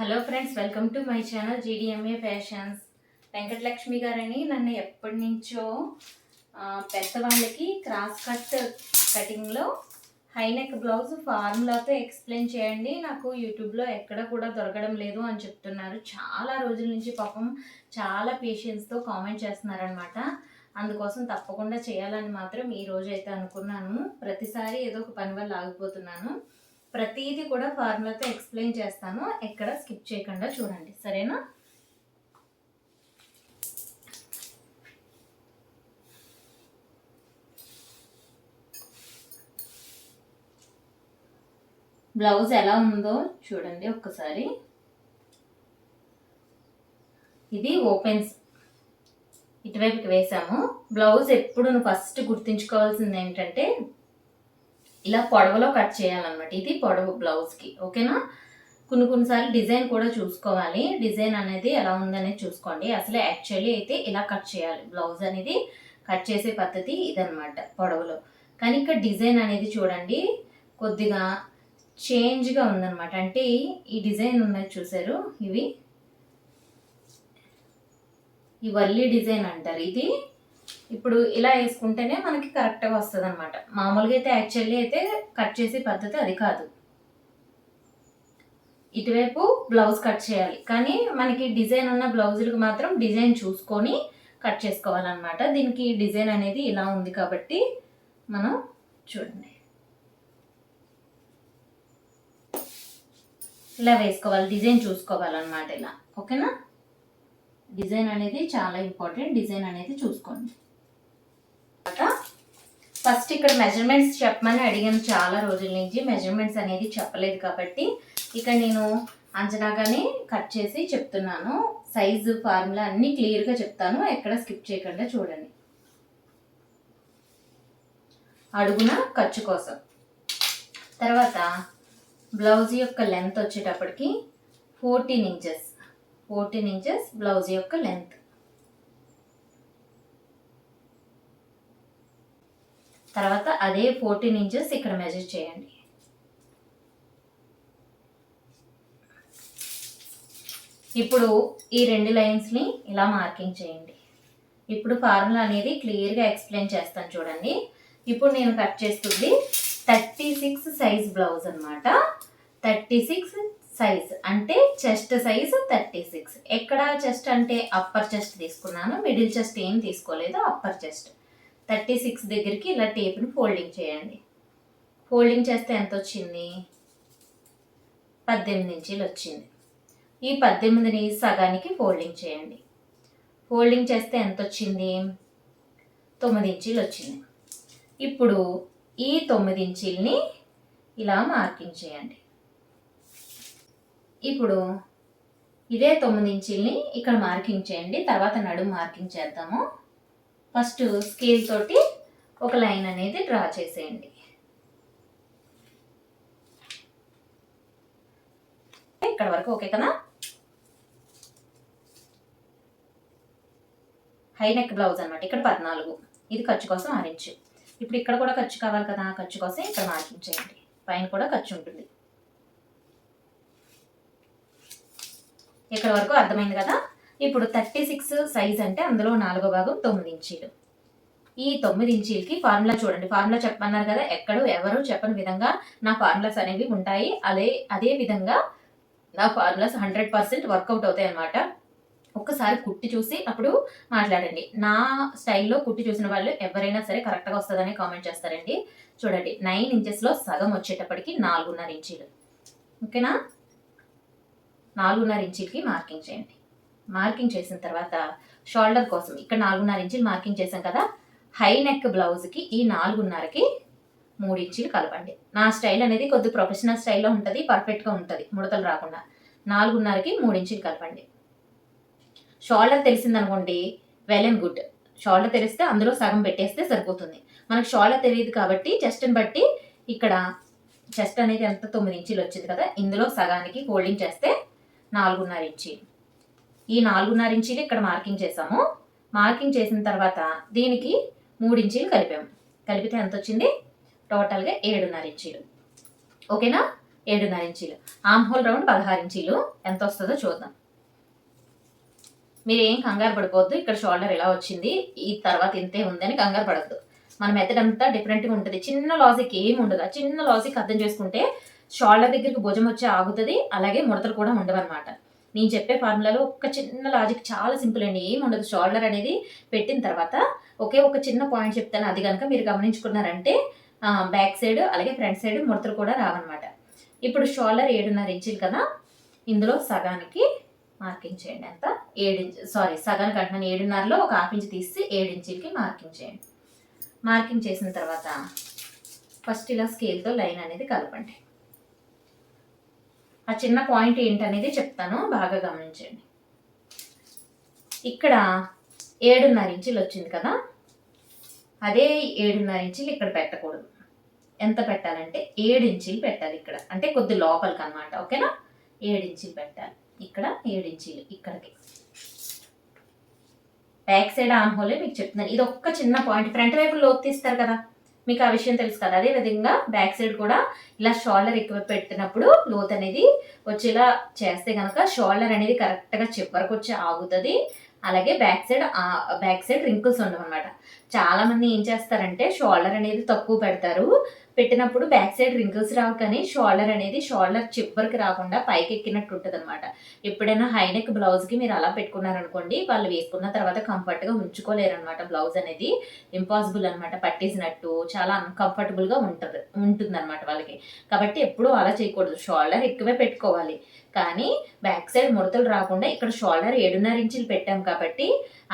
Hello friends welcome to my channel GDMA fashions. Venkatalakshmi గారని నన్ను ఎప్పటి నుంచో పెద్దవాళ్ళకి క్రాస్ కట్ కటింగ్లో హైనెక్ బ్లౌజ్ ఫార్ములాతో ఎక్స్ప్లెయిన్ చేయండి. నాకు యూట్యూబ్లో ఎక్కడ కూడా దొరకడం లేదు అని చెప్తున్నారు. చాలా రోజుల నుంచి పాపం చాలా పేషెన్స్తో కామెంట్ చేస్తున్నారనమాట అందుకోసం తప్పకుండా చేయాలని మాత్రం ఈ రోజు అయితే అనుకున్నాను. ప్రతిసారి ఏదో ఒక పని వల్ల ఆగిపోతున్నాను. ప్రతిదీ కూడా ఫార్ములాతో ఎక్స్ప్లెయిన్ చేస్తాను. ఎక్కడ స్కిప్ చేయకుండా చూడండి. సరేనా? బ్లౌజ్ ఎలా ఉందో చూడండి ఒక్కసారి. ఇది ఓపెన్స్. ఇటువైపుకి వేసాము. బ్లౌజ్ ఎప్పుడు నువ్వు ఫస్ట్ గుర్తుంచుకోవాల్సింది ఏంటంటే ఇలా పొడవలో కట్ చేయాలన్నమాట. ఇది పొడవు బ్లౌజ్కి ఓకేనా కొన్ని కొన్నిసార్లు డిజైన్ కూడా చూసుకోవాలి. డిజైన్ అనేది ఎలా ఉందనేది చూసుకోండి. అసలు యాక్చువల్లీ అయితే ఇలా కట్ చేయాలి. బ్లౌజ్ అనేది కట్ చేసే పద్ధతి ఇదనమాట పొడవులో. కానీ ఇక్కడ డిజైన్ అనేది చూడండి. కొద్దిగా చేంజ్గా ఉందన్నమాట. అంటే ఈ డిజైన్ ఉన్నది చూసారు? ఇవి. ఈ వల్లి డిజైన్ అంటారు. ఇది ఇప్పుడు ఇలా వేసుకుంటేనే మనకి కరెక్ట్గా వస్తుంది అనమాట మామూలుగా అయితే యాక్చువల్లీ అయితే కట్ చేసే పద్ధతి అది కాదు. ఇటువైపు బ్లౌజ్ కట్ చేయాలి. కానీ మనకి డిజైన్ ఉన్న బ్లౌజులకు మాత్రం డిజైన్ చూసుకొని కట్ చేసుకోవాలన్నమాట. దీనికి డిజైన్ అనేది ఇలా ఉంది కాబట్టి మనం చూడండి. ఇలా వేసుకోవాలి డిజైన్ చూసుకోవాలన్నమాట ఇలా. ఓకేనా? డిజైన్ అనేది చాలా ఇంపార్టెంట్ డిజైన్ అనేది చూసుకోండి. ఫస్ట్ ఇక్కడ మెజర్మెంట్స్ చెప్పమని అడిగాను చాలా రోజుల నుంచి. మెజర్మెంట్స్ అనేది చెప్పలేదు కాబట్టి ఇక్కడ నేను అంచనాగానే కట్ చేసి చెప్తున్నాను. సైజు ఫార్ములా అన్నీ క్లియర్గా చెప్తాను. ఎక్కడ స్కిప్ చేయకుండా చూడండి. అడుగున ఖర్చు కోసం. తర్వాత బ్లౌజ్ యొక్క లెంత్ వచ్చేటప్పటికి fourteen inches fourteen inches blouse యొక్క లెంత్ తర్వాత అదే ఫోర్టీన్ ఇంచెస్ ఇక్కడ మెజర్ చేయండి. ఇప్పుడు ఈ రెండు లైన్స్ని ఇలా మార్కింగ్ చేయండి. ఇప్పుడు ఫార్ములా అనేది క్లియర్గా ఎక్స్ప్లెయిన్ చేస్తాను చూడండి. ఇప్పుడు నేను కట్ చేస్తుంది థర్టీ సిక్స్ సైజ్ బ్లౌజ్ అనమాట థర్టీ సిక్స్ సైజ్ అంటే చెస్ట్ సైజ్ థర్టీ సిక్స్ ఎక్కడ చెస్ట్ అంటే అప్పర్ చెస్ట్ తీసుకున్నాను మిడిల్ చెస్ట్ ఏం తీసుకోలేదు అప్పర్ చెస్ట్ థర్టీ సిక్స్ దగ్గరికి ఇలా టేప్ని ఫోల్డింగ్ చేయండి. ఫోల్డింగ్ చేస్తే ఎంత వచ్చింది పద్దెనిమిది ఇంచీలు వచ్చింది. ఈ పద్దెనిమిదిని సగానికి ఫోల్డింగ్ చేయండి. ఫోల్డింగ్ చేస్తే ఎంత వచ్చింది తొమ్మిది ఇంచీలు వచ్చింది. ఇప్పుడు ఈ తొమ్మిది ఇంచీల్ని ఇలా మార్కింగ్ చేయండి. ఇప్పుడు ఇదే తొమ్మిది ఇంచీల్ని ఇక్కడ మార్కింగ్ చేయండి. తర్వాత నడుము మార్కింగ్ చేద్దాము. ఫస్ట్ స్కేల్ తోటి ఒక లైన్ అనేది డ్రా చేసేయండి. ఇక్కడ వరకు ఓకే కదా? హై నెక్ బ్లౌజ్ అనమాట ఇక్కడ పద్నాలుగు. ఇది ఖర్చు కోసం ఆరించు ఇప్పుడు ఇక్కడ కూడా ఖర్చు కావాలి కదా? ఖర్చు కోసం ఇక్కడ మార్కింగ్ చేయండి. పైన కూడా ఖర్చు ఉంటుంది. ఇక్కడ వరకు అర్థమైంది కదా? ఇప్పుడు థర్టీ సిక్స్ సైజ్ అంటే అందులో నాలుగో భాగం తొమ్మిది ఇంచీలు. ఈ తొమ్మిది ఇంచీలకి ఫార్ములా చూడండి. ఫార్ములా చెప్పమన్నారు కదా ఎక్కడో ఎవరు చెప్పని విధంగా నా ఫార్ములాస్ అనేవి ఉంటాయి. అదే అదే విధంగా నా ఫార్ములాస్ హండ్రెడ్ పర్సెంట్ వర్కౌట్ అవుతాయి అనమాట ఒక్కసారి కుట్టి చూసి అప్పుడు మాట్లాడండి. నా స్టైల్లో కుట్టి చూసిన వాళ్ళు ఎవరైనా సరే కరెక్ట్గా వస్తుందని కామెంట్ చేస్తారండి. చూడండి నైన్ ఇంచెస్లో సగం వచ్చేటప్పటికి నాలుగున్నర ఇంచీలు. ఓకేనా? నాలుగున్నర ఇంచీలకి మార్కింగ్ చేయండి. మార్కింగ్ చేసిన తర్వాత షోల్డర్ కోసం ఇక్కడ నాలుగున్నర ఇంచులు మార్కింగ్ చేసాం కదా హై నెక్ బ్లౌజ్కి ఈ నాలుగున్నరకి మూడు ఇంచులు కలపండి. నా స్టైల్ అనేది కొద్ది ప్రొఫెషనల్ స్టైల్లో ఉంటుంది పర్ఫెక్ట్గా ఉంటుంది ముడతలు రాకుండా. నాలుగున్నరకి మూడు ఇంచులు కలపండి. షోల్డర్ తెలిసిందనుకోండి వెల్ అండ్ గుడ్. షోల్డర్ తెలిస్తే అందులో సగం పెట్టేస్తే సరిపోతుంది. మనకు షోల్డర్ తెలియదు కాబట్టి చెస్ట్ని బట్టి ఇక్కడ చెస్ట్ అనేది ఎంత? తొమ్మిది ఇంచులు వచ్చింది కదా ఇందులో సగానికి ఫోల్డింగ్ చేస్తే నాలుగున్నర ఇంచీలు ఈ నాలుగున్నర ఇంచీలు ఇక్కడ మార్కింగ్ చేసాము మార్కింగ్ చేసిన తర్వాత దీనికి మూడు ఇంచీలు కలిపాము. కలిపితే ఎంత వచ్చింది టోటల్గా ఏడున్నర ఇంచీలు. ఓకేనా? ఏడున్నర ఇంచీలు. ఆమ్ హోల్ రౌండ్ పదహారు ఇంచీలు. ఎంత వస్తుందో చూద్దాం. మీరు ఏం కంగారు పడిపోద్దు ఇక్కడ షోల్డర్ ఎలా వచ్చింది. ఈ తర్వాత ఇంతే ఉందని కంగారు పడద్దు. మన మెథడ్ అంతా డిఫరెంట్గా ఉంటుంది. చిన్న లాజిక్ ఏం ఉండదు. చిన్న లాజిక్ అర్థం చేసుకుంటే షోల్డర్ దగ్గరికి భుజం వచ్చి ఆగుతుంది. అలాగే ముడతలు కూడా ఉండవన్నమాట. నేను చెప్పే ఫార్ములాలో ఒక చిన్న లాజిక్ చాలా సింపుల్ అండి. ఏం ఉండదు. షోల్డర్ అనేది పెట్టిన తర్వాత ఒకే ఒక చిన్న పాయింట్ చెప్తాను. అది కనుక మీరు గమనించుకున్నారంటే బ్యాక్ సైడ్ అలాగే ఫ్రంట్ సైడ్ ముడతలు కూడా రావన్నమాట. ఇప్పుడు షోల్డర్ ఏడున్నర ఇంచులు కదా? ఇందులో సగానికి మార్కింగ్ చేయండి అంత. ఏడు ఇంచు సారీ సగానికి అంటున్నాను. ఏడున్నరలో ఒక హాఫ్ ఇంచ్ తీసి ఏడు ఇంచులకి మార్కింగ్ చేయండి. మార్కింగ్ చేసిన తర్వాత ఫస్ట్ ఇలా స్కేల్తో లైన్ అనేది కలపండి. ఆ చిన్న పాయింట్ ఏంటనేది చెప్తాను. బాగా గమనించండి. ఇక్కడ ఏడున్నర ఇంచులు వచ్చింది కదా? అదే ఏడున్నర ఇంచులు ఇక్కడ పెట్టకూడదు. ఎంత పెట్టాలంటే ఏడు ఇంచులు పెట్టాలి ఇక్కడ. అంటే కొద్ది లోపలికి అనమాట ఓకేనా? ఏడు ఇంచులు పెట్టాలి. ఇక్కడ ఏడు ఇంచులు ఇక్కడికి. బ్యాక్ సైడ్ ఆమ్ హోలే మీకు చెప్తున్నాను. ఇది ఒక్క చిన్న పాయింట్. ఫ్రంట్ వైపు లోతు తీస్తారు కదా? మీకు ఆ విషయం తెలుసు కదా? అదే విధంగా బ్యాక్ సైడ్ కూడా ఇలా షోల్డర్ ఎక్కువ పెట్టినప్పుడు లోత్ అనేది వచ్చేలా చేస్తే కనుక షోల్డర్ అనేది కరెక్ట్గా చివరకు వచ్చి ఆగుతుంది. అలాగే back side back side wrinkles ఉండవు అనమాట చాలా మంది ఏం చేస్తారంటే షోల్డర్ అనేది తక్కువ పెడతారు. పెట్టినప్పుడు బ్యాక్ సైడ్ రింకిల్స్ రావు కానీ షోల్డర్ అనేది షోల్డర్ చిప్పర్కి రాకుండా పైకి ఎక్కినట్టు ఉంటుంది అనమాట ఎప్పుడైనా హైనెక్ బ్లౌజ్కి మీరు అలా పెట్టుకున్నారనుకోండి వాళ్ళు వేసుకున్న తర్వాత కంఫర్ట్గా ఉంచుకోలేరు అనమాట బ్లౌజ్ అనేది. ఇంపాసిబుల్ అనమాట పట్టేసినట్టు చాలా అన్కంఫర్టబుల్గా ఉంటుంది ఉంటుంది అనమాట వాళ్ళకి. కాబట్టి ఎప్పుడూ అలా చేయకూడదు. షోల్డర్ ఎక్కువే పెట్టుకోవాలి. కానీ బ్యాక్ సైడ్ ముడతలు రాకుండా ఇక్కడ షోల్డర్ ఏడున్నర ఇంచులు పెట్టాం కాబట్టి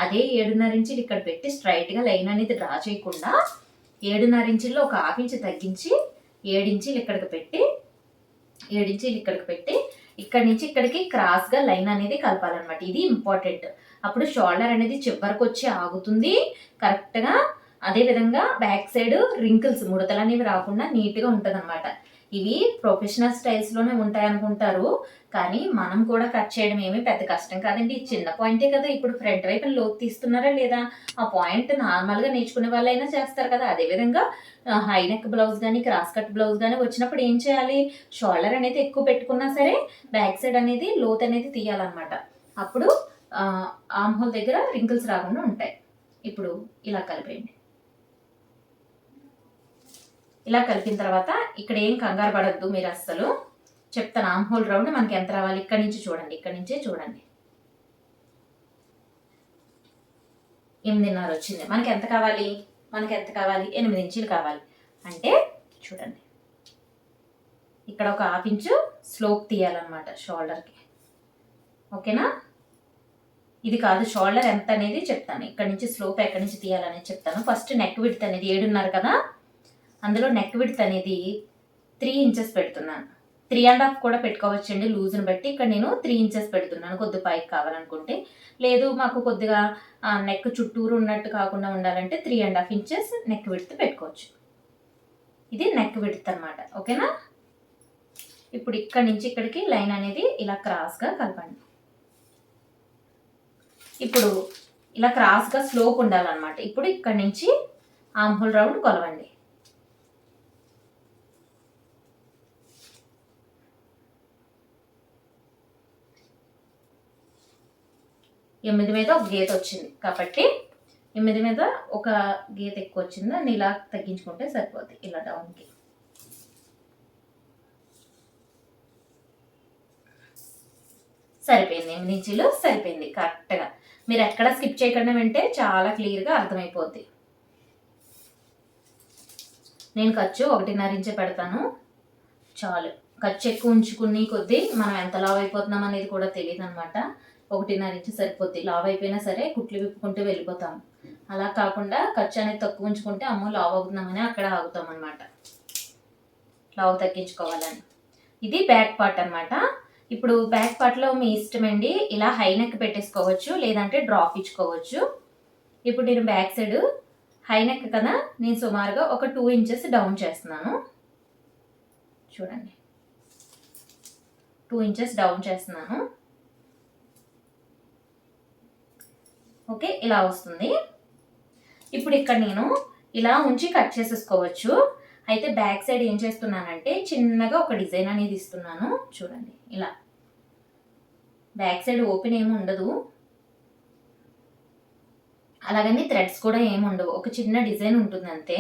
అదే ఏడున్నర ఇంచులు ఇక్కడ పెట్టి స్ట్రైట్గా లైన్ అనేది డ్రా చేయకుండా ఏడున్నర ఇంచుల్లో ఒక హాఫ్ ఇంచు తగ్గించి ఏడించీలు ఇక్కడికి పెట్టి ఏడించీలు ఇక్కడికి పెట్టి ఇక్కడ నుంచి ఇక్కడికి క్రాస్గా లైన్ అనేది కలపాలన్నమాట. ఇది ఇంపార్టెంట్ అప్పుడు షోల్డర్ అనేది చివరికి వచ్చి ఆగుతుంది. కరెక్ట్గా అదేవిధంగా బ్యాక్ సైడ్ రింకిల్స్ ముడతలు అనేవి రాకుండా నీట్గా ఉంటుంది అనమాట ఇవి ప్రొఫెషనల్ స్టైల్స్లోనే ఉంటాయి అనుకుంటారు కానీ మనం కూడా కట్ చేయడం ఏమీ పెద్ద కష్టం కాదండి. చిన్న పాయింటే కదా ఇప్పుడు ఫ్రంట్ వైపు లోతు తీస్తున్నారా లేదా? ఆ పాయింట్ నార్మల్గా నేర్చుకునే వాళ్ళైనా చేస్తారు కదా. అదేవిధంగా హై నెక్ బ్లౌజ్ కానీ క్రాస్ కట్ బ్లౌజ్ కానీ వచ్చినప్పుడు ఏం చేయాలి? షోల్డర్ అనేది ఎక్కువ పెట్టుకున్నా సరే బ్యాక్ సైడ్ అనేది లోత్ అనేది తీయాలన్నమాట. అప్పుడు ఆమ్హోల్ దగ్గర రింకిల్స్ రాకుండా ఉంటాయి. ఇప్పుడు ఇలా కలిపేయండి. ఇలా కలిపిన తర్వాత ఇక్కడ ఏం కంగారు పడద్దు మీరు అస్సలు. చెప్తాను ఆమ్ హోల్ రౌండ్ మనకి ఎంత రావాలి? ఇక్కడ నుంచి చూడండి ఇక్కడ నుంచే చూడండి. ఎనిమిదిన్నర వచ్చింది. మనకి ఎంత కావాలి? మనకి ఎంత కావాలి? ఎనిమిది ఇంచులు కావాలి. అంటే చూడండి. ఇక్కడ ఒక హాఫ్ ఇంచు స్లోప్ తీయాలన్నమాట షోల్డర్కి ఓకేనా? ఇది కాదు షోల్డర్ ఎంత అనేది చెప్తాను. ఇక్కడ నుంచి స్లోప్ ఎక్కడి నుంచి తీయాలనేది చెప్తాను. ఫస్ట్ నెక్ విడ్త్ అనేది ఏడున్నారు కదా? అందులో నెక్ విడ్త్ అనేది త్రీ ఇంచెస్ పెడుతున్నాను. త్రీ అండ్ హాఫ్ కూడా పెట్టుకోవచ్చండి లూజ్ని బట్టి. ఇక్కడ నేను త్రీ ఇంచెస్ పెడుతున్నాను కొద్ది పైకి కావాలనుకుంటే. లేదు మాకు కొద్దిగా నెక్ చుట్టూరు ఉన్నట్టు కాకుండా ఉండాలంటే three and half inches neck width పెట్టుకోవచ్చు. ఇది నెక్ విడ్త్ అనమాట ఓకేనా? ఇప్పుడు ఇక్కడ నుంచి ఇక్కడికి లైన్ అనేది ఇలా క్రాస్గా కలపండి. ఇప్పుడు ఇలా క్రాస్గా స్లోప్ ఉండాలన్నమాట. ఇప్పుడు ఇక్కడ నుంచి ఆంహోల్ రౌండ్ కొలవండి. ఎనిమిది మీద ఒక గీత వచ్చింది. కాబట్టి ఎనిమిది మీద ఒక గీత ఎక్కువ వచ్చింది. దాన్ని ఇలా తగ్గించుకుంటే సరిపోద్ది. ఇలా డౌన్కి సరిపోయింది. ఎనిమిది ఇంచులు సరిపోయింది. కరెక్ట్గా. మీరు ఎక్కడ స్కిప్ చేయకుండా వింటే చాలా క్లియర్గా అర్థమైపోద్ది. నేను ఖర్చు ఒకటిన్నర ఇంచే పెడతాను. చాలు. ఖర్చు ఎక్కువ ఉంచుకుని కొద్దీ మనం ఎంత లావ్ అయిపోతున్నాం అనేది కూడా తెలియదు అనమాట ఒకటిన్నర ఇంచు సరిపోద్ది. లావ్ అయిపోయినా సరే కుట్లు విప్పుకుంటూ వెళ్ళిపోతాం అలా కాకుండా ఖర్చు అనేది తక్కువ ఉంచుకుంటే అమ్మో లావ్ అవుతున్నామని అక్కడ ఆగుతాం అనమాట లావ్ తగ్గించుకోవాలని. ఇది బ్యాక్ పార్ట్ అనమాట ఇప్పుడు బ్యాక్ పార్ట్లో మీ ఇష్టమండి ఇలా హై నెక్ పెట్టేసుకోవచ్చు లేదంటే డ్రాప్ ఇచ్చుకోవచ్చు. ఇప్పుడు నేను బ్యాక్ సైడ్ హై నెక్ కదా నేను సుమారుగా ఒక టూ ఇంచెస్ డౌన్ చేస్తున్నాను. చూడండి. టూ ఇంచెస్ డౌన్ చేస్తున్నాను. ఓకే ఇలా వస్తుంది. ఇప్పుడు ఇక్కడ నేను ఇలా ఉంచి కట్ చేసేసుకోవచ్చు. అయితే బ్యాక్ సైడ్ ఏం చేస్తున్నానంటే చిన్నగా ఒక డిజైన్ అనేది ఇస్తున్నాను. చూడండి ఇలా. బ్యాక్ సైడ్ ఓపెన్ ఏమి ఉండదు. అలాగని థ్రెడ్స్ కూడా ఏమి ఉండవు. ఒక చిన్న డిజైన్ ఉంటుంది అంతే.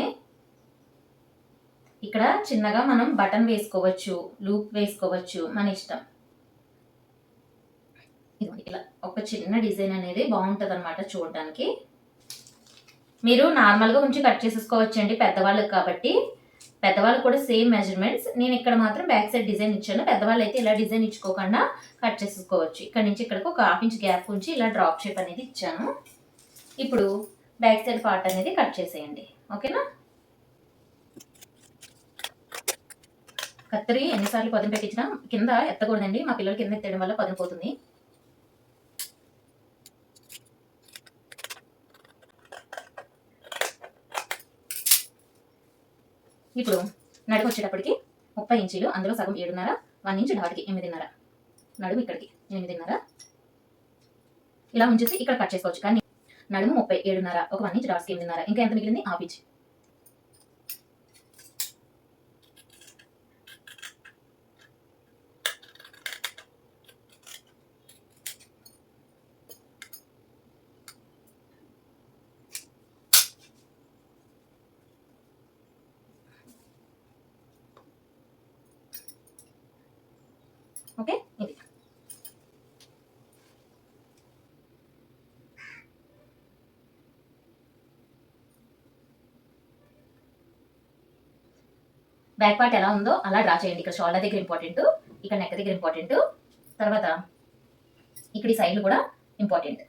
ఇక్కడ చిన్నగా మనం బటన్ వేసుకోవచ్చు లూప్ వేసుకోవచ్చు మన ఇష్టం. ఇదిగోండి ఇలా ఒక చిన్న డిజైన్ అనేది బాగుంటుంది అనమాట చూడడానికి. మీరు నార్మల్గా ఉంచి కట్ చేసేసుకోవచ్చండి పెద్దవాళ్ళకి కాబట్టి. పెద్దవాళ్ళు కూడా సేమ్ మెజర్మెంట్స్. నేను ఇక్కడ మాత్రం బ్యాక్ సైడ్ డిజైన్ ఇచ్చాను. పెద్దవాళ్ళు అయితే ఇలా డిజైన్ ఇచ్చుకోకుండా కట్ చేసేసుకోవచ్చు. ఇక్కడ నుంచి ఇక్కడికి ఒక హాఫ్ ఇంచ్ గ్యాప్ ఉంచి ఇలా డ్రాప్ షేప్ అనేది ఇచ్చాను. ఇప్పుడు బ్యాక్ సైడ్ పార్ట్ అనేది కట్ చేసేయండి. ఓకేనా? కత్తిరి ఎన్నిసార్లు పదును పెట్టించినా కింద ఎత్తకూడదండి. మా పిల్లలు కింద ఎత్తడం వల్ల పదును పోతుంది. ఇప్పుడు నడుము వచ్చేటప్పటికి ముప్పై ఇంచీలు అందులో సగం ఏడున్నర వన్ ఇంచ్ డాట్కి ఎనిమిదిన్నర. నడుము ఇక్కడికి ఎనిమిదిన్నర. ఇలా ఉంచేసి ఇక్కడ కట్ చేసుకోవచ్చు. కానీ నడుము ముప్పై ఏడున్నర ఒక వన్ ఇంచ్ డాట్స్కి ఎనిమిదిన్నర. ఇంకా ఎంత మిగిలింది? ఆఫ్ ఇంచ్ ఓకే ఇది బ్యాక్ పార్ట్ ఎలా ఉందో అలా డ్రా చేయండి. ఇక్కడ షోల్డర్ దగ్గర ఇంపార్టెంట్ ఇక్కడ నెక్ దగ్గర ఇంపార్టెంట్ తర్వాత ఇక్కడ ఈ సైడ్లు కూడా ఇంపార్టెంట్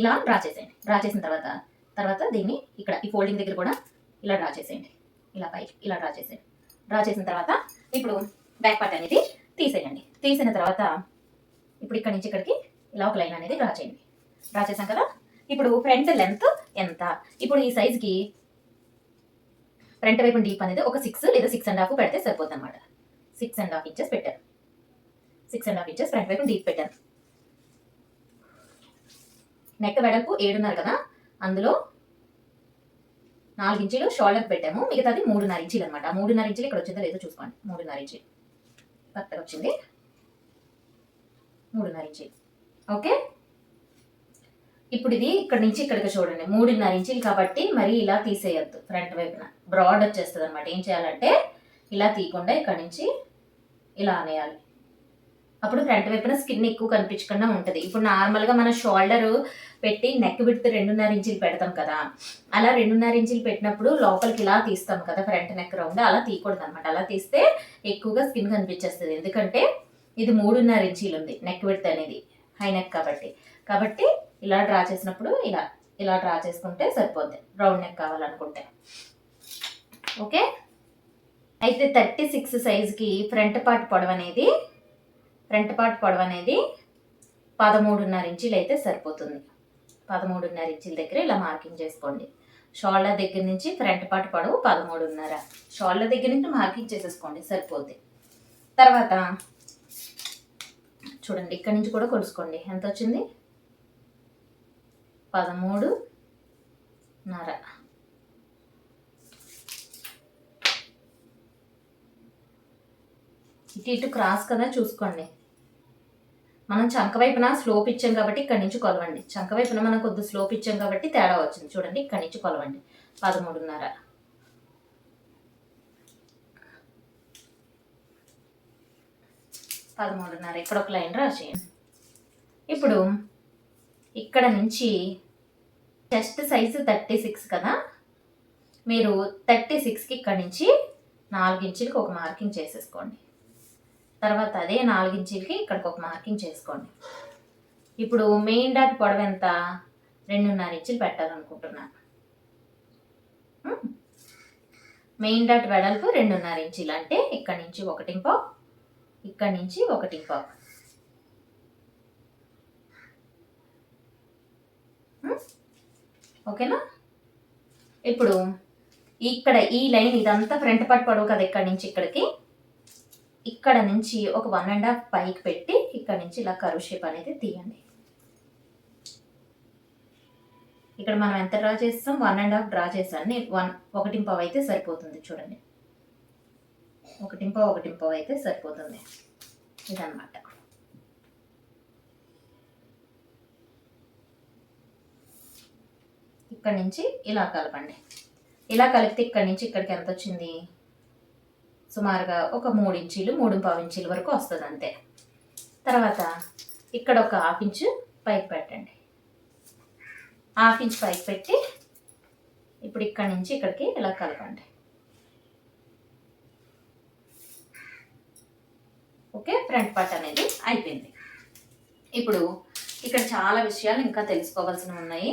ఇలా డ్రా చేసేయండి. డ్రా చేసిన తర్వాత తర్వాత దీన్ని ఇక్కడ ఈ ఫోల్డింగ్ దగ్గర కూడా ఇలా డ్రా చేసేయండి. ఇలా పైకి ఇలా డ్రా చేసేయండి. డ్రా చేసిన తర్వాత ఇప్పుడు బ్యాక్ పార్ట్ అనేది తీసేయండి. తీసిన తర్వాత ఇప్పుడు ఇక్కడ నుంచి ఇక్కడికి ఇలా ఒక లైన్ అనేది డ్రా చేయండి. డ్రా చేసాం కదా? ఇప్పుడు ఫ్రంట్ లెంత్ ఎంత? ఇప్పుడు ఈ సైజుకి ఫ్రంట్ వైపు డీప్ అనేది ఒక సిక్స్ లేదా సిక్స్ అండ్ హాఫ్ పెడితే సరిపోతుంది అనమాట సిక్స్ అండ్ హాఫ్ ఇంచెస్ పెట్టాను. Six and half inches front వైపు డీప్ పెట్టాను. నెక్ వెడల్పు ఏడున్నర కదా? అందులో నాలుగు ఇంచులు షోల్డర్ పెట్టాము. మిగతాది మూడున్నర ఇంచులు అనమాట మూడున్నర ఇంచులు ఇక్కడ వచ్చిందో లేదో చూసుకోండి. మూడున్నర ఇంచులు. కరెక్ట్గా వచ్చింది. మూడున్నర ఇంచులు. ఓకే ఇప్పుడు ఇది ఇక్కడ నుంచి ఇక్కడికి చూడండి. మూడున్నర ఇంచులు కాబట్టి మరి ఇలా తీసేయద్దు. ఫ్రంట్ వైపున. బ్రాడ్ వచ్చేస్తుంది అనమాట ఏం చేయాలంటే ఇలా తీయకుండా ఇక్కడ నుంచి ఇలా అనేయాలి. అప్పుడు ఫ్రంట్ వైపున స్కిన్ ఎక్కువ కనిపించకుండా ఉంటుంది. ఇప్పుడు నార్మల్గా మన షోల్డర్ పెట్టి నెక్ విడ్త్ రెండున్నర ఇంచులు పెడతాం కదా. అలా రెండున్నర ఇంచులు పెట్టినప్పుడు లోపలికి ఇలా తీస్తాం కదా ఫ్రంట్ నెక్ రౌండ్ అలా తీయకూడదు అనమాట అలా తీస్తే ఎక్కువగా స్కిన్ కనిపించేస్తుంది. ఎందుకంటే ఇది మూడున్నర ఇంచీలు ఉంది నెక్ విడ్త్ అనేది. హై నెక్ కాబట్టి. కాబట్టి ఇలా డ్రా చేసినప్పుడు ఇలా ఇలా డ్రా చేసుకుంటే సరిపోద్ది. రౌండ్ నెక్ కావాలనుకుంటే. ఓకే? అయితే థర్టీ సిక్స్ సైజ్కి ఫ్రంట్ పార్ట్ పొడవు అనేది ఫ్రంట్ పార్ట్ పొడవు అనేది పదమూడున్నర ఇంచులు అయితే సరిపోతుంది. పదమూడున్నర ఇంచుల దగ్గర ఇలా మార్కింగ్ చేసుకోండి. షోల్డర్ దగ్గర నుంచి ఫ్రంట్ పార్ట్ పొడవు పదమూడున్నర. షోల్డర్ దగ్గర నుంచి మార్కింగ్ చేసేసుకోండి సరిపోద్ది. తర్వాత చూడండి ఇక్కడ నుంచి కూడా కొలుసుకోండి. ఎంత వచ్చింది? పదమూడు నర. ఇటు ఇటు క్రాస్ కదా చూసుకోండి. మనం చంక వైపున స్లోప్ ఇచ్చాం కాబట్టి ఇక్కడి నుంచి కొలవండి. చంక వైపున మనం కొద్ది స్లోప్ ఇచ్చాం కాబట్టి తేడా వచ్చింది. చూడండి ఇక్కడి నుంచి కొలవండి. పదమూడున్నర పదమూడున్నర ఇక్కడ ఒక లైన్ రాసేయండి. ఇప్పుడు ఇక్కడ నుంచి చెస్ట్ సైజు థర్టీ సిక్స్ కదా? మీరు థర్టీ సిక్స్కి ఇక్కడ నుంచి నాలుగించులకి ఒక మార్కింగ్ చేసేసుకోండి. తర్వాత అదే నాలుగించులకి ఇక్కడికి ఒక మార్కింగ్ చేసుకోండి. ఇప్పుడు మెయిన్ డాట్ పొడవు ఎంత? రెండున్నర ఇంచులు పెట్టాలనుకుంటున్నాను. మెయిన్ డాట్ వెడల్పు రెండున్నర ఇంచులు. అంటే ఇక్కడి నుంచి ఒకటి పావు ఇక్కడి నుంచి ఒకటి ఇంకో. Mm-hmm. ఓకేనా? ఇప్పుడు ఇక్కడ ఈ లైన్ ఇదంతా ఫ్రంట్ పార్ట్ పడవు కదా ఇక్కడ నుంచి ఇక్కడికి? ఇక్కడ నుంచి ఒక వన్ అండ్ హాఫ్ పైకి పెట్టి ఇక్కడ నుంచి ఇలా కరువు షేప్ అనేది తీయండి. ఇక్కడ మనం ఎంత డ్రా చేస్తాం? వన్ అండ్ హాఫ్ డ్రా చేశాను వన్ వన్ ఒకటింపావు అయితే సరిపోతుంది చూడండి. ఒకటింపావు ఒకటింపావు అయితే సరిపోతుంది. ఇదనమాట ఇక్కడ నుంచి ఇలా కలపండి. ఇలా కలిపితే ఇక్కడ నుంచి ఇక్కడికి ఎంత వచ్చింది? సుమారుగా ఒక మూడు ఇంచీలు మూడు పావు ఇంచీలు వరకు వస్తుంది అంతే. తర్వాత ఇక్కడ ఒక హాఫ్ ఇంచు పైకి పెట్టండి. హాఫ్ ఇంచ్ పైకి పెట్టి ఇప్పుడు ఇక్కడ నుంచి ఇక్కడికి ఇలా కలపండి. ఓకే ఫ్రంట్ పార్ట్ అనేది అయిపోయింది. ఇప్పుడు ఇక్కడ చాలా విషయాలు ఇంకా తెలుసుకోవాల్సినవి ఉన్నాయి.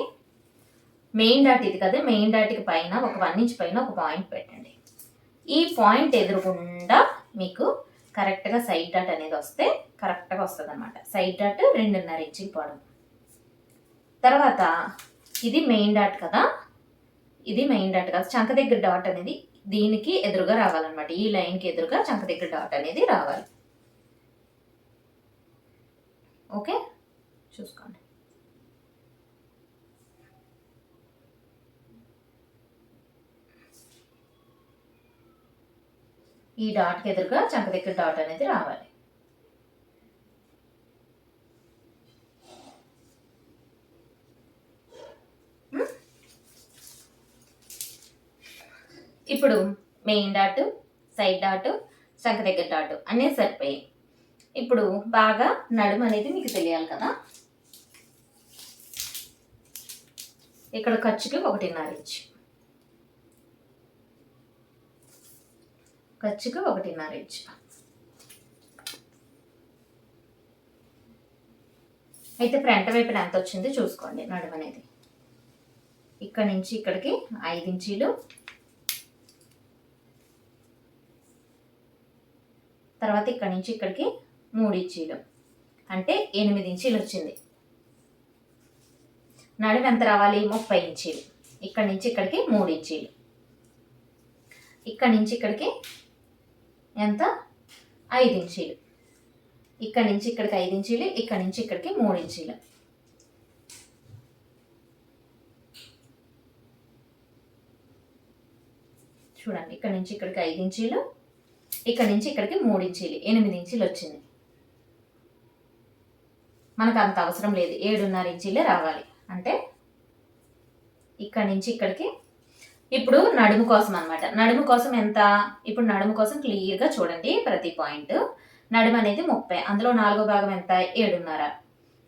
మెయిన్ డాట్ ఇది కదా మెయిన్ డాట్కి పైన ఒక వన్ ఇంచ్ పైన ఒక పాయింట్ పెట్టండి. ఈ పాయింట్ ఎదురుగుండా మీకు కరెక్ట్గా సైడ్ డాట్ అనేది వస్తే కరెక్ట్గా వస్తుంది అనమాట సైడ్ డాట్ రెండున్నర ఇంచులు పొడవు తర్వాత ఇది మెయిన్ డాట్ కదా ఇది మెయిన్ డాట్ కదా. చంక దగ్గర డాట్ అనేది దీనికి ఎదురుగా రావాలన్నమాట. ఈ లైన్కి ఎదురుగా చంక దగ్గర డాట్ అనేది రావాలి. ఓకే చూసుకోండి. ఈ డాట్కి ఎదురుగా చంక దగ్గర డాట్ అనేది రావాలి. ఇప్పుడు మెయిన్ డాట్ సైడ్ డాట్ చంక దగ్గర డాట్ అన్నీ సరిపోయాయి. ఇప్పుడు బాగా నడుము అనేది మీకు తెలియాలి కదా. ఇక్కడ ఖర్చుకి ఒకటిన్నర ఇంచు. ఖర్చుకి ఒకటిన్నర ఇంచు అయితే ఫ్రంట్ వైపున ఎంత వచ్చింది చూసుకోండి నడుము అనేది. ఇక్కడ నుంచి ఇక్కడికి ఐదు ఇంచీలు. తర్వాత ఇక్కడ నుంచి ఇక్కడికి మూడు ఇంచీలు. అంటే ఎనిమిది ఇంచీలు వచ్చింది. నడుము ఎంత రావాలి? ముప్పై ఇంచీలు. ఇక్కడ నుంచి ఇక్కడికి మూడు ఇంచీలు. ఇక్కడ నుంచి ఇక్కడికి ఎంత? ఐదు ఇంచీలు ఇక్కడ నుంచి ఇక్కడికి ఐదు ఇంచీలు ఇక్కడ నుంచి ఇక్కడికి మూడు ఇంచీలు చూడండి ఇక్కడ నుంచి ఇక్కడికి ఐదు ఇంచీలు ఇక్కడ నుంచి ఇక్కడికి మూడు ఇంచీలు ఎనిమిది ఇంచీలు వచ్చింది. మనకు అంత అవసరం లేదు ఏడున్నర ఇంచీలే రావాలి. అంటే ఇక్కడ నుంచి ఇక్కడికి ఇప్పుడు నడుము కోసం అనమాట నడుము కోసం ఎంత? ఇప్పుడు నడుము కోసం క్లియర్గా చూడండి ప్రతి పాయింట్ నడుము అనేది ముప్పై. అందులో నాలుగో భాగం ఎంత? ఏడున్నర.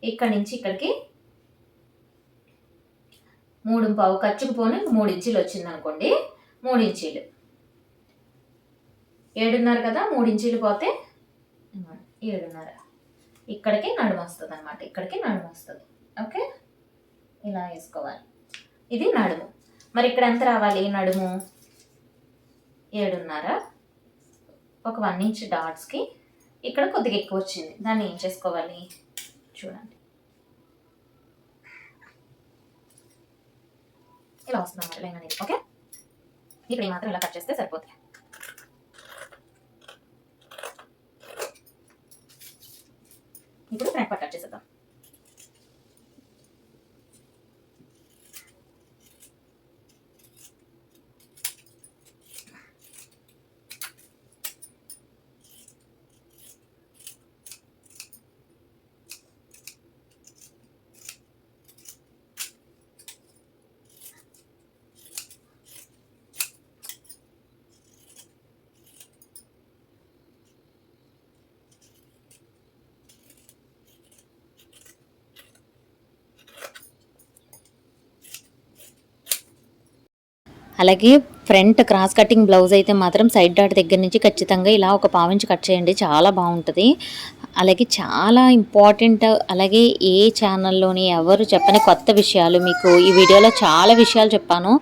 ఇక్కడ నుంచి ఇక్కడికి మూడు పావు ఖర్చుకు పోని మూడు ఇంచీలు వచ్చింది అనుకోండి మూడు ఇంచీలు. ఏడున్నర కదా మూడు ఇంచీలు పోతే ఏడున్నర. ఇక్కడికి నడుము వస్తుంది అనమాట ఇక్కడికి నడుము వస్తుంది. ఓకే? ఇలా వేసుకోవాలి. ఇది నడుము. మరి ఇక్కడ ఎంత రావాలి? నడుము ఏడున్నర. ఒక వన్ ఇంచ్ డాట్స్కి ఇక్కడ కొద్దిగా ఎక్కువ వచ్చింది. దాన్ని ఏం చేసుకోవాలి? చూడండి. ఇలా వస్తున్నాం అన్నమాట లైన్ అనేది ఓకే? ఇప్పుడు మాత్రం ఇలా కట్ చేస్తే సరిపోతుంది. ఇప్పుడు ఫ్రంట్ పార్ట్ కట్ చేసేద్దాం. అలాగే ఫ్రంట్ క్రాస్ కటింగ్ బ్లౌజ్ అయితే మాత్రం సైడ్ డాట్ దగ్గర నుంచి ఖచ్చితంగా ఇలా ఒక పావించి కట్ చేయండి. చాలా బాగుంటుంది. అలాగే చాలా ఇంపార్టెంట్ అలాగే ఏ ఛానల్లోని ఎవరు చెప్పని కొత్త విషయాలు మీకు ఈ వీడియోలో చాలా విషయాలు చెప్పాను.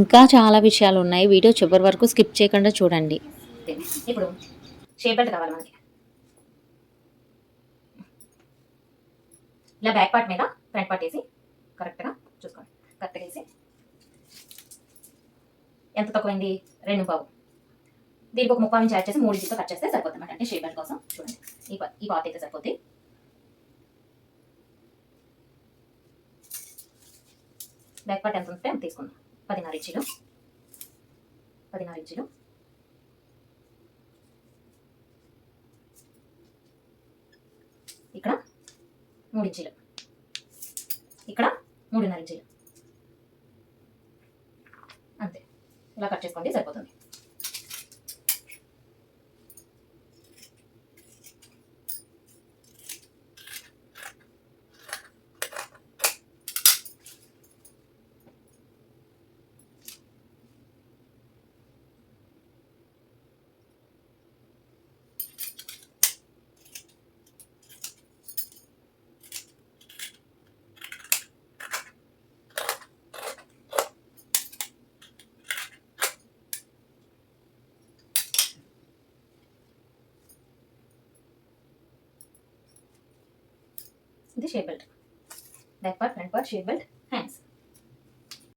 ఇంకా చాలా విషయాలు ఉన్నాయి. వీడియో చివరి వరకు స్కిప్ చేయకుండా చూడండి. ఇప్పుడు షేప్ కావాలి మనకి. ఇలా బ్యాక్ పార్ట్ మీద ఫ్రంట్ పార్ట్ వేసి కరెక్ట్గా చూసుకోండి. కరెక్ట్గా వేసి. ఎంత తక్కువైంది? రెండు పావు. దీనికి ఒక ముప్పై నుంచి యాడ్ చేసి మూడు ఇంచుతో కట్ చేస్తే సరిపోతుంది అనమాట అంటే షేప్ కోసం చూడండి. ఈ పా- ఈ పాత అయితే సరిపోద్ది. బ్యాక్ పార్ట్ ఎంత ఉంటే అంత తీసుకుందాం. పదిన్నర ఇంచులు పదిన్నర ఇంచులు ఇక్కడ మూడు ఇంచీలు ఇక్కడ మూడున్నర ఇంచులు అంతే ఇలా కట్ చేసుకోండి సరిపోతుంది. ఇది shape belt back part front part shape belt